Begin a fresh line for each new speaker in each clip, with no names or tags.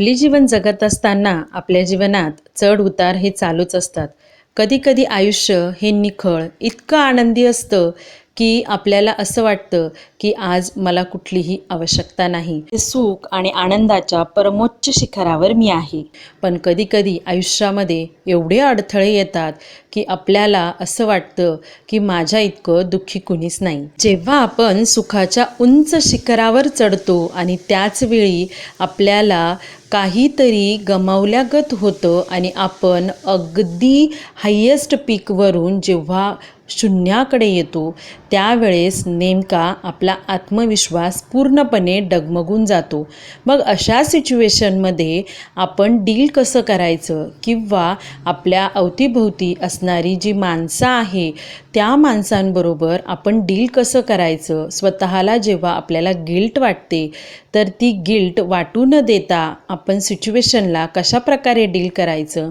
आपले जीवन जगत असताना आपल्या जीवनात चढ उतार हे चालूच असतात. कधीकधी आयुष्य हे निखळ इतकं आनंदी असतं की आपल्याला असं वाटतं की आज मला कुठलीही आवश्यकता नाही. सुख आणि आनंदाच्या परमोच्च शिखरावर मी आहे. पण कधीकधी आयुष्यामध्ये एवढे अडथळे येतात की आपल्याला असं वाटतं की माझ्या इतकं दुःखी कुणीच नाही. जेव्हा आपण सुखाच्या उंच शिखरावर चढतो आणि त्याचवेळी आपल्याला काहीतरी गमावल्यागत होतं आणि आपण अगदी हायेस्ट पीकवरून जेव्हा शून्याकडे येतो त्यावेळेस नेमका आपला आत्मविश्वास पूर्णपणे डगमगून जातो. मग अशा सिच्युएशनमध्ये आपण डील कसं करायचं? किंवा आपल्या अवतीभोवती असणारी जी माणसं आहे त्या माणसांबरोबर आपण डील कसं करायचं? स्वतःला जेव्हा आपल्याला गिल्ट वाटते तर ती गिल्ट वाटू न देता आपण सिच्युएशनला कशाप्रकारे डील करायचं?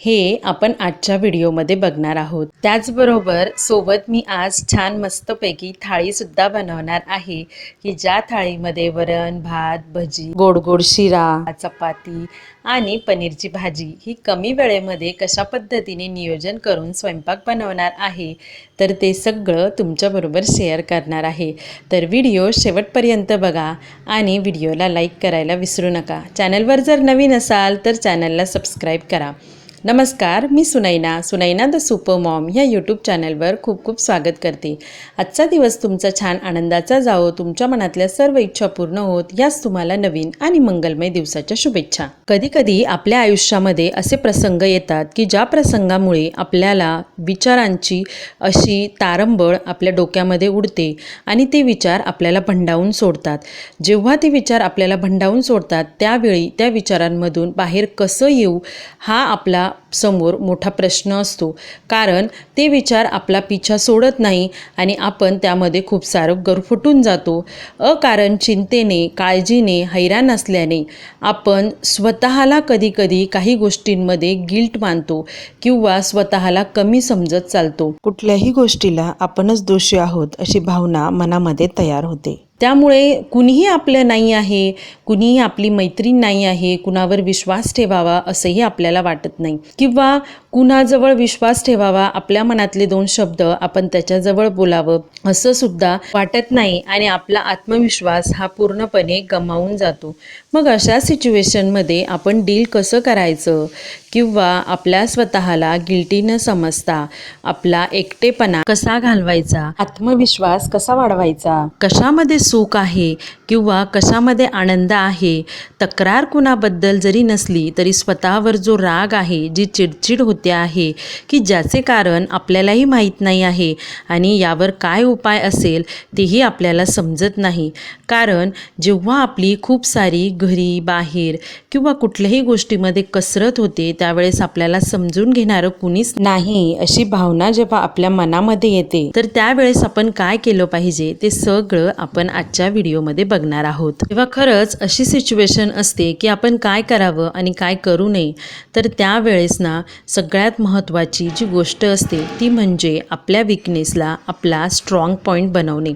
हे आपण आजच्या व्हिडिओमध्ये बघणार आहोत. त्याचबरोबर सोबत मी आज छान मस्तपैकी थाळीसुद्धा बनवणार आहे की ज्या थाळीमध्ये वरण भात भजी गोड गोड शिरा चपाती आणि पनीरची भाजी ही कमी वेळेमध्ये कशा पद्धतीने नियोजन करून स्वयंपाक बनवणार आहे तर ते सगळं तुमच्याबरोबर शेअर करणार आहे. तर व्हिडिओ शेवटपर्यंत बघा आणि व्हिडिओला लाईक करायला विसरू नका. चॅनलवर जर नवीन असाल तर चॅनलला सबस्क्राईब करा. नमस्कार मी Sunaina. Sunaina the super mom ह्या यूट्यूब चॅनलवर खूप खूप स्वागत करते. आजचा दिवस तुमचा छान आनंदाचा जावो तुमच्या मनातल्या सर्व इच्छा पूर्ण होत याच तुम्हाला नवीन आणि मंगलमय दिवसाच्या शुभेच्छा. कधी कधी आपल्या आयुष्यामध्ये असे प्रसंग येतात की ज्या प्रसंगामुळे आपल्याला विचारांची अशी तारंबळ आपल्या डोक्यामध्ये उडते आणि ते विचार आपल्याला भंडावून सोडतात. जेव्हा ते विचार आपल्याला भंडावून सोडतात त्यावेळी त्या विचारांमधून बाहेर कसं येऊ हा आपला समोर मोठा प्रश्न असतो. कारण ते विचार आपला पिछा सोडत नाही आणि आपण त्यामध्ये खूप सारं गरफुटून जातो. अकारण चिंतेने काळजीने हैराण असल्याने आपण स्वतःला कधीकधी काही गोष्टींमध्ये गिल्ट मानतो किंवा स्वतःला कमी समजत चालतो.
कुठल्याही गोष्टीला आपणच दोषी आहोत अशी भावना मनामध्ये तयार होते.
त्यामुळे कुणीही आपलं नाही आहे कुणीही आपली मैत्रीण नाही आहे कुणावर विश्वास ठेवावा असंही आपल्याला वाटत नाही. किंवा कुणाजवळ विश्वास ठेवावा आपल्या मनातले दोन शब्द आपण त्याच्याजवळ बोलावं असं सुद्धा वाटत नाही आणि आपला आत्मविश्वास हा पूर्णपणे गमावून जातो. मग अशा सिच्युएशनमध्ये आपण डील कसं करायचं? किंवा आपल्या स्वतःला गिल्टी न समजता आपला एकटेपणा कसा घालवायचा? आत्मविश्वास कसा वाढवायचा? कशामध्ये सुख आहे? किंवा कशामध्ये आनंद आहे तक्रार कुणाबद्दल जरी नसली तरी स्वतःवर जो राग आहे जी चिडचिड होते आहे की ज्याचे कारण आपल्यालाही माहीत नाही आहे आणि यावर काय उपाय असेल तेही आपल्याला समजत नाही. कारण जेव्हा आपली खूप सारी घरी बाहेर किंवा कुठल्याही गोष्टीमध्ये कसरत होते त्यावेळेस आपल्याला समजून घेणारं कुणीच नाही अशी भावना जेव्हा आपल्या मनामध्ये येते तर त्यावेळेस आपण काय केलं पाहिजे ते सगळं आपण आजच्या व्हिडिओमध्ये बघणार आहोत. तेव्हा खरंच अशी सिच्युएशन असते की आपण काय करावं आणि काय करू नये तर त्यावेळेस ना सगळ्यात महत्त्वाची जी गोष्ट असते ती म्हणजे आपल्या विकनेसला आपला स्ट्रॉंग पॉईंट बनवणे.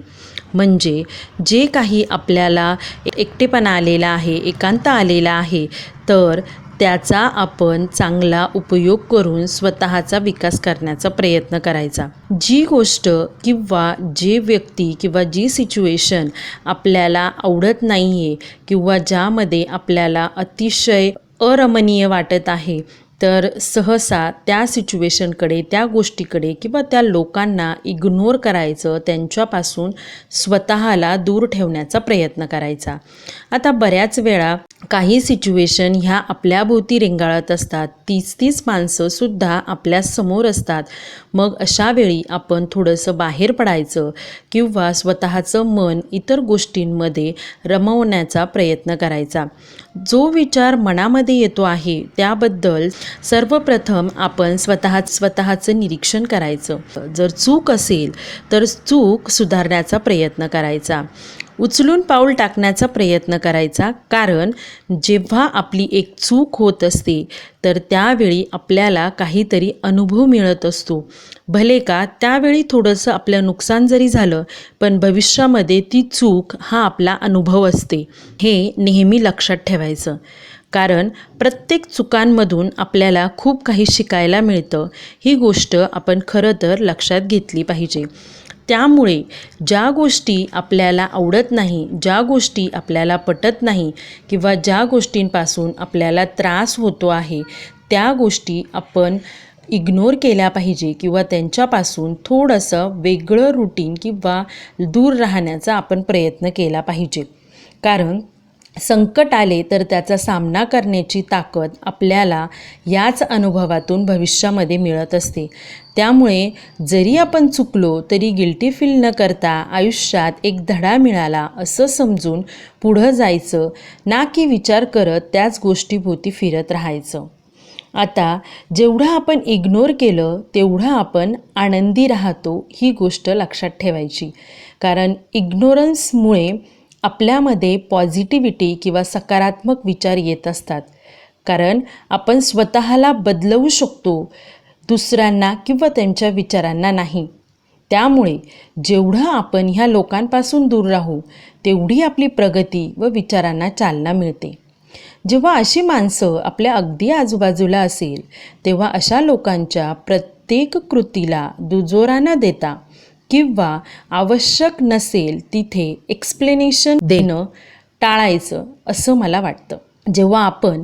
म्हणजे जे काही आपल्याला एकटेपणा आलेला आहे एकांत आलेला आहे तर त्याचा आपण चांगला उपयोग करून स्वतःचा विकास करण्याचा प्रयत्न करायचा. जी गोष्ट किंवा जे व्यक्ती किंवा जी सिच्युएशन आपल्याला आवडत नाही आहे किंवा ज्यामध्ये आपल्याला अतिशय अरमणीय वाटत आहे तर सहसा त्या सिच्युएशनकडे त्या गोष्टीकडे किंवा त्या लोकांना इग्नोर करायचं त्यांच्यापासून स्वतःला दूर ठेवण्याचा प्रयत्न करायचा. आता बऱ्याच वेळा काही सिच्युएशन ह्या आपल्याभोवती रेंगाळत असतात. तीच तीच माणसंसुद्धा आपल्यासमोर असतात. मग अशा वेळी आपण थोडंसं बाहेर पडायचं किंवा स्वतःचं मन इतर गोष्टींमध्ये रमवण्याचा प्रयत्न करायचा. जो विचार मनामध्ये येतो आहे त्याबद्दल सर्वप्रथम आपण स्वतः स्वतःचं निरीक्षण करायचं. जर चूक असेल तर चूक सुधारण्याचा प्रयत्न करायचा. उचलून पाऊल टाकण्याचा प्रयत्न करायचा. कारण जेव्हा आपली एक चूक होत असते तर त्यावेळी आपल्याला काहीतरी अनुभव मिळत असतो. भले का त्यावेळी थोडंसं आपलं नुकसान जरी झालं पण भविष्यामध्ये ती चूक हा आपला अनुभव असते. हे नेहमी लक्षात ठेवायचं. कारण प्रत्येक चुकांमधून आपल्याला खूप काही शिकायला मिळतं. ही गोष्ट आपण खरं तर लक्षात घेतली पाहिजे. त्यामुळे ज्या गोष्टी आपल्याला आवडत नाही ज्या गोष्टी आपल्याला पटत नाही किंवा ज्या गोष्टींपासून आपल्याला त्रास होतो आहे त्या गोष्टी आपण इग्नोर केल्या पाहिजे किंवा त्यांच्यापासून थोडंसं वेगळं रुटीन किंवा दूर राहण्याचा आपण प्रयत्न केला पाहिजे. कारण संकट आले तर त्याचा सामना करण्याची ताकद आपल्याला याच अनुभवातून भविष्यामध्ये मिळत असते. त्यामुळे जरी आपण चुकलो तरी गिल्टी फील न करता आयुष्यात एक धडा मिळाला असं समजून पुढं जायचं ना की विचार करत त्याच गोष्टीभोवती फिरत राहायचं. आता जेवढं आपण इग्नोर केलं तेवढं आपण आनंदी राहतो ही गोष्ट लक्षात ठेवायची. कारण इग्नोरन्समुळे आपल्यामध्ये पॉझिटिव्हिटी किंवा सकारात्मक विचार येत असतात. कारण आपण स्वतःला बदलवू शकतो दुसऱ्यांना किंवा त्यांच्या विचारांना नाही. त्यामुळे जेवढं आपण ह्या लोकांपासून दूर राहू तेवढी आपली प्रगती व विचारांना चालना मिळते. जेव्हा अशी माणसं आपल्या अगदी आजूबाजूला असेल तेव्हा अशा लोकांच्या प्रत्येक कृतीला दुजोरा न देता किंवा आवश्यक नसेल तिथे एक्सप्लेनेशन देणं टाळायचं असं मला वाटतं. जेव्हा आपण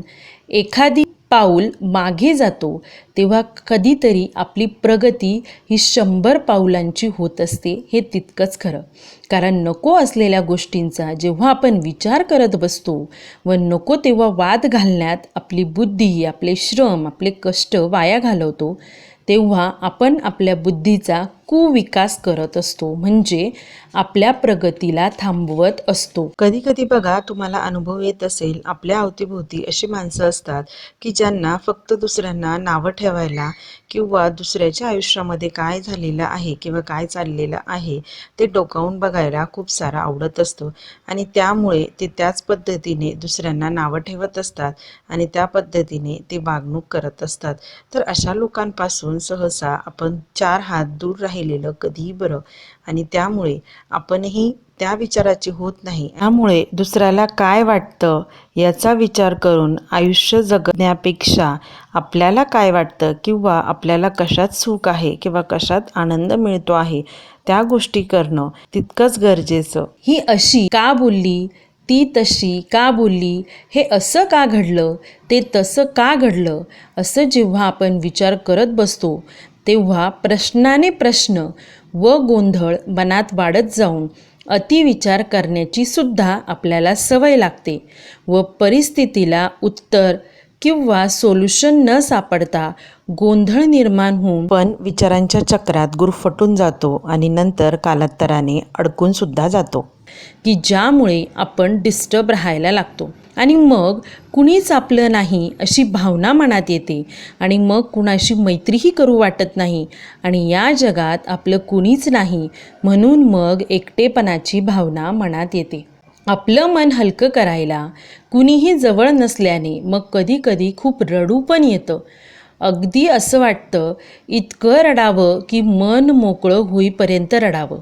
एखादी पाऊल मागे जातो तेव्हा कधीतरी आपली प्रगती ही शंभर पाऊलांची होत असते हे तितकंच खरं. कारण नको असलेल्या गोष्टींचा जेव्हा आपण विचार करत बसतो व नको तेव्हा वाद घालण्यात आपली बुद्धी आपले श्रम आपले कष्ट वाया घालवतो तेव्हा आपण आपल्या बुद्धीचा कुविकास करत असतो म्हणजे आपल्या प्रगतीला थांबवत असतो.
कधी कधी बघा तुम्हाला अनुभव येत असेल आपल्या अवतीभोवती अशी माणसं असतात की ज्यांना फक्त दुसऱ्यांना नावं ठेवायला किंवा दुसऱ्याच्या आयुष्यामध्ये काय झालेलं आहे किंवा काय चाललेलं आहे ते डोकावून बघायला खूप सारं आवडत असतं. आणि त्यामुळे ते त्याच पद्धतीने दुसऱ्यांना नावं ठेवत असतात आणि त्या पद्धतीने ते वागणूक करत असतात. तर अशा लोकांपासून सहसा आपण चार हात दूर राहिलेलं कधीही बरं. आणि त्यामुळे आपणही त्या विचाराची होत नाही. त्यामुळे दुसऱ्याला काय वाटतं याचा विचार करून आयुष्य जगण्यापेक्षा आपल्याला काय वाटतं किंवा आपल्याला कशात सुख आहे किंवा कशात आनंद मिळतो आहे त्या गोष्टी करणं तितकंच गरजेचं.
ही अशी का बोलली ती तशी का बोलली हे असं का घडलं ते तसं का घडलं असं जेव्हा आपण विचार करत बसतो तेव्हा प्रश्नाने प्रश्न व गोंधळ मनात वाढत जाऊन अतिविचार करण्याची सुद्धा आपल्याला सवय लागते व परिस्थितीला उत्तर किंवा सोल्युशन न सापडता गोंधळ निर्माण होऊन
पण विचारांच्या चक्रात गुरफटून जातो आणि नंतर कालांतराने अडकून सुद्धा जातो.
की ज्यामुळे आपण डिस्टर्ब राहायला लागतो. आणि मग कुणीच आपलं नाही अशी भावना मनात येते आणि मग कुणाशी मैत्रीही करू वाटत नाही आणि या जगात आपलं कुणीच नाही म्हणून मग एकटेपणाची भावना मनात येते. आपलं मन हलकं करायला कुणीही जवळ नसल्याने मग कधीकधी खूप रडू पण येतं. अगदी असं वाटतं इतकं रडावं की मन मोकळं होईपर्यंत रडावं.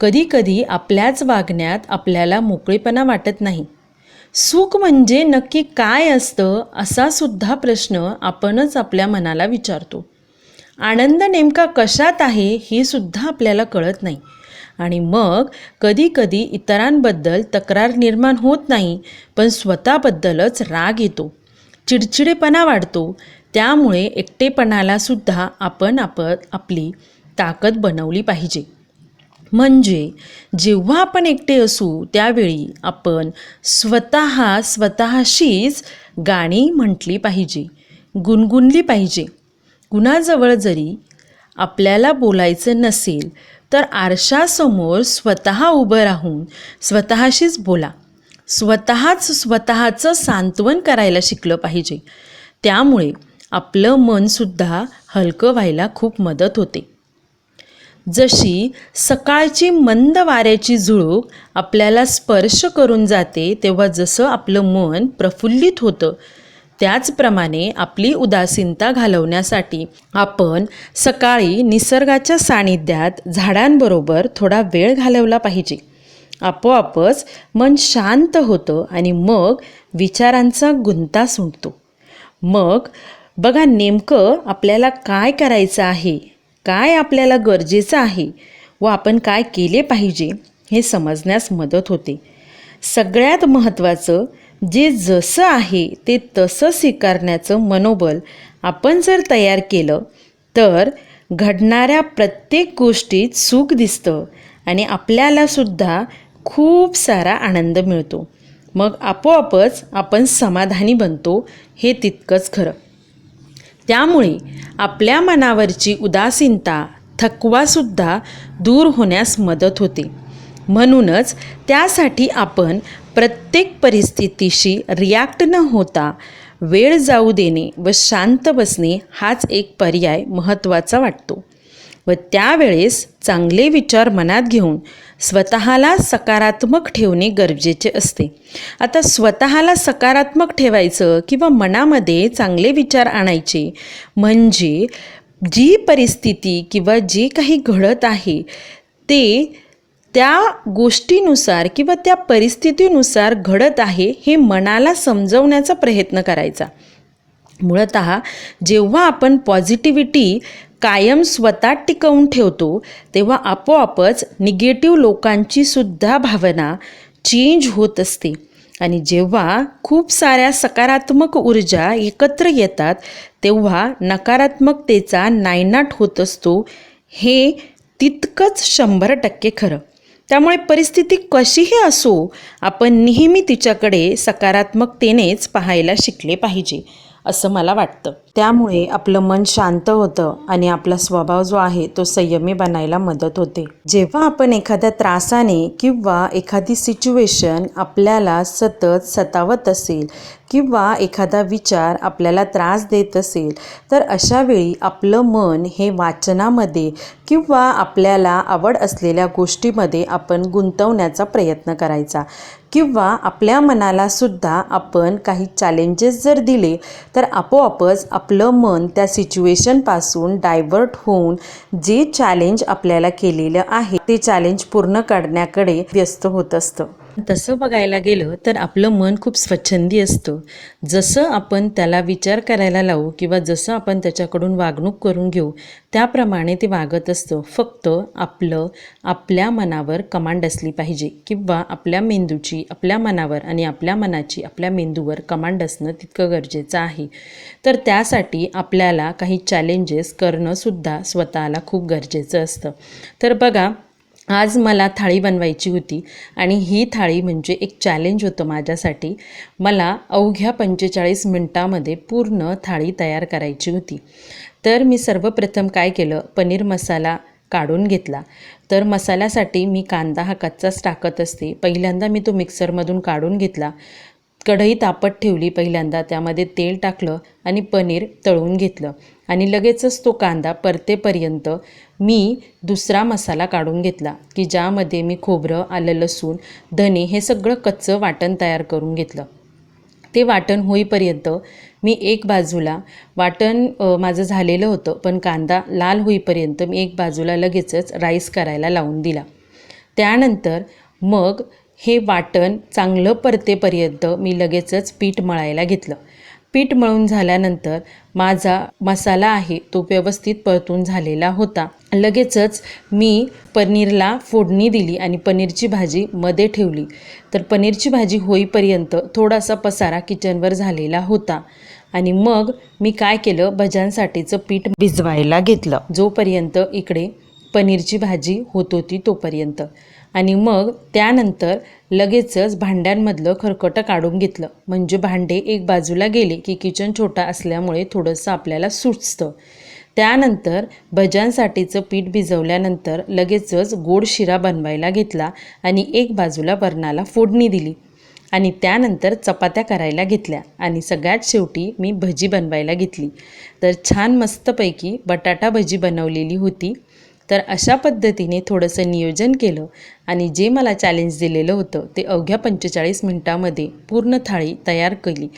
कधीकधी आपल्याच वागण्यात आपल्याला मोकळेपणा वाटत नाही. सुख म्हणजे नक्की काय असतं असा सुद्धा प्रश्न आपणच आपल्या मनाला विचारतो. आनंद नेमका कशात आहे हे सुद्धा आपल्याला कळत नाही. आणि मग कधीकधी इतरांबद्दल तक्रार निर्माण होत नाही पण स्वतःबद्दलच राग येतो. चिडचिडेपणा वाढतो. त्यामुळे एकटेपणाला सुद्धा आपण आप आपली ताकद बनवली पाहिजे. म्हणजे जेव्हा आपण एकटे असू त्यावेळी आपण स्वतः स्वतःशीच गाणी म्हटली पाहिजे गुणगुणली पाहिजे. कुणाजवळ जरी आपल्याला बोलायचं नसेल तर आरशासमोर स्वतः उभं राहून स्वतःशीच बोला. स्वतःच स्वतःचं सांत्वन करायला शिकलं पाहिजे. त्यामुळे आपलं मनसुद्धा हलकं व्हायला खूप मदत होते. जशी सकाळची मंद वाऱ्याची झुळूक आपल्याला स्पर्श करून जाते तेव्हा जसं आपलं मन प्रफुल्लित होतं त्याचप्रमाणे आपली उदासीनता घालवण्यासाठी आपण सकाळी निसर्गाच्या सानिध्यात झाडांबरोबर थोडा वेळ घालवला पाहिजे. आपोआपच मन शांत होतं आणि मग विचारांचा गुंता सुटतो. मग बघा नेमकं आपल्याला काय करायचं आहे? काय आपल्याला गरजेचं आहे व आपण काय केले पाहिजे हे समजण्यास मदत होते. सगळ्यात महत्त्वाचं जे जसं आहे ते तसं स्वीकारण्याचं मनोबल आपण जर तयार केलं तर घडणाऱ्या प्रत्येक गोष्टीत सुख दिसतं आणि आपल्यालासुद्धा खूप सारा आनंद मिळतो. मग आपोआपच आपण समाधानी बनतो हे तितकंच खरं. त्यामुळे आपल्या मनावरची उदासीनता थकवासुद्धा दूर होण्यास मदत होते. म्हणूनच त्यासाठी आपण प्रत्येक परिस्थितीशी रिॲक्ट न होता वेळ जाऊ देणे व शांत बसणे हाच एक पर्याय महत्त्वाचा वाटतो. व त्यावेळेस चांगले विचार मनात घेऊन स्वतःला सकारात्मक ठेवणे गरजेचे असते. आता स्वतःला सकारात्मक ठेवायचं किंवा मनामध्ये चांगले विचार आणायचे म्हणजे जी परिस्थिती किंवा जे काही घडत आहे ते त्या गोष्टीनुसार किंवा त्या परिस्थितीनुसार घडत आहे हे मनाला समजवण्याचा प्रयत्न करायचा. मुळत जेव्हा आपण पॉझिटिव्हिटी कायम स्वतः टिकवून ठेवतो तेव्हा आपोआपच निगेटिव्ह लोकांची सुद्धा भावना चेंज होत असते. आणि जेव्हा खूप साऱ्या सकारात्मक ऊर्जा एकत्र येतात तेव्हा नकारात्मकतेचा नायनाट होत असतो. हे तितकंच शंभर टक्के खरं. त्यामुळे परिस्थिती कशीही असो आपण नेहमी तिच्याकडे सकारात्मकतेनेच पाहायला शिकले पाहिजे. असं मला वाटतं. त्यामुळे आपलं मन शांत होतं आणि आपला स्वभाव जो आहे तो संयमी बनायला मदत होते. जेव्हा आपण एखाद्या त्रासाने किंवा एखादी सिच्युएशन आपल्याला सतत सतावत असेल किंवा एखादा विचार आपल्याला त्रास देत असेल तर अशावेळी आपलं मन हे वाचनामध्ये किंवा आपल्याला आवड असलेल्या गोष्टीमध्ये आपण गुंतवण्याचा प्रयत्न करायचा. किंवा आपल्या मनालासुद्धा आपण काही चॅलेंजेस जर दिले तर आपोआपच आपलं मन त्या सिच्युएशनपासून डायव्हर्ट होऊन जे चॅलेंज आपल्याला केलेलं आहे ते चॅलेंज पूर्ण करण्याकडे व्यस्त होत असतं. तसं बघायला गेलं तर आपलं मन खूप स्वच्छंदी असतं. जसं आपण त्याला विचार करायला लावू किंवा जसं आपण त्याच्याकडून वागणूक करून घेऊ त्याप्रमाणे ते वागत असतं. फक्त आपलं आपल्या मनावर कमांड असली पाहिजे किंवा आपल्या मेंदूची आपल्या मनावर आणि आपल्या मनाची आपल्या मेंदूवर कमांड असणं तितकं गरजेचं आहे. तर त्यासाठी आपल्याला काही चॅलेंजेस करणंसुद्धा स्वतःला खूप गरजेचं असतं. तर बघा आज मला थाळी बनवायची होती आणि ही थाळी म्हणजे एक चॅलेंज होतं माझ्यासाठी. मला अवघ्या पंचेचाळीस मिनटामध्ये पूर्ण थाळी तयार करायची होती. तर मी सर्वप्रथम काय केलं? पनीर मसाला काढून घेतला. तर मसाल्यासाठी मी कांदा हा कच्चाच टाकत असते. पहिल्यांदा मी तो मिक्सरमधून काढून घेतला. कढई तापत ठेवली पहिल्यांदा. त्यामध्ये तेल टाकलं आणि पनीर तळून घेतलं. आणि लगेचच तो कांदा परतेपर्यंत मी दुसरा मसाला काढून घेतला की ज्यामध्ये मी खोबरं आलं लसूण धने हे सगळं कच्चं वाटण तयार करून घेतलं. ते वाटण होईपर्यंत मी एक बाजूला वाटण माझं झालेलं होतं पण कांदा लाल होईपर्यंत मी एक बाजूला लगेचच राईस करायला लावून दिला. त्यानंतर मग हे वाटण चांगलं परतेपर्यंत मी लगेचच पीठ मळायला घेतलं. पीठ मळून झाल्यानंतर माझा मसाला आहे तो व्यवस्थित परतून झालेला होता. लगेचच मी पनीरला फोडणी दिली आणि पनीरची भाजी मध्ये ठेवली. तर पनीरची भाजी होईपर्यंत थोडासा पसारा किचनवर झालेला होता. आणि मग मी काय केलं? भज्यांसाठीचं पीठ भिजवायला घेतलं. जोपर्यंत इकडे पनीरची भाजी होत होती तोपर्यंत. आणि मग त्यानंतर लगेचच भांड्यांमधलं खरकटं काढून घेतलं. म्हणजे भांडे एक बाजूला गेले की किचन छोटा असल्यामुळे थोडंसं आपल्याला सुचतं. त्यानंतर भज्यांसाठीचं पीठ भिजवल्यानंतर लगेचच गोड शिरा बनवायला घेतला आणि एक बाजूला वरणाला फोडणी दिली. आणि त्यानंतर चपात्या करायला घेतल्या. आणि सगळ्यात शेवटी मी भजी बनवायला घेतली. तर छान मस्तपैकी बटाटा भजी बनवलेली होती. तर अशा पद्धतीने थोडंसं नियोजन केलं आणि जे मला चॅलेंज दिलेलं होतं ते अवघ्या पंचेचाळीस मिनटामध्ये पूर्ण थाळी तयार केली.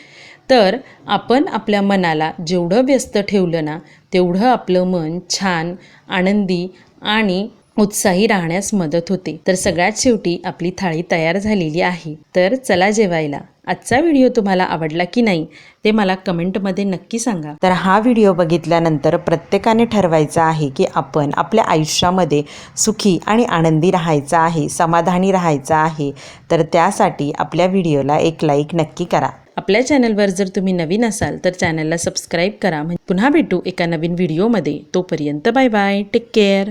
तर आपण आपल्या मनाला जेवढं व्यस्त ठेवलं ना तेवढं आपलं मन छान आनंदी आणि उत्साही राहण्यास मदत होते. तर सगळ्यात शेवटी आपली थाळी तयार झालेली आहे. तर चला जेवायला. आजचा व्हिडिओ तुम्हाला आवडला की नाही ते मला कमेंटमध्ये नक्की सांगा.
तर हा व्हिडिओ बघितल्यानंतर प्रत्येकाने ठरवायचं आहे की आपण आपल्या आयुष्यामध्ये सुखी आणि आनंदी राहायचं आहे समाधानी राहायचं आहे तर त्यासाठी आपल्या व्हिडिओला एक लाईक नक्की करा.
आपल्या चॅनलवर जर तुम्ही नवीन असाल तर चॅनलला सबस्क्राईब करा. म्हणजे पुन्हा भेटू एका नवीन व्हिडिओमध्ये. तोपर्यंत बाय बाय. Take care.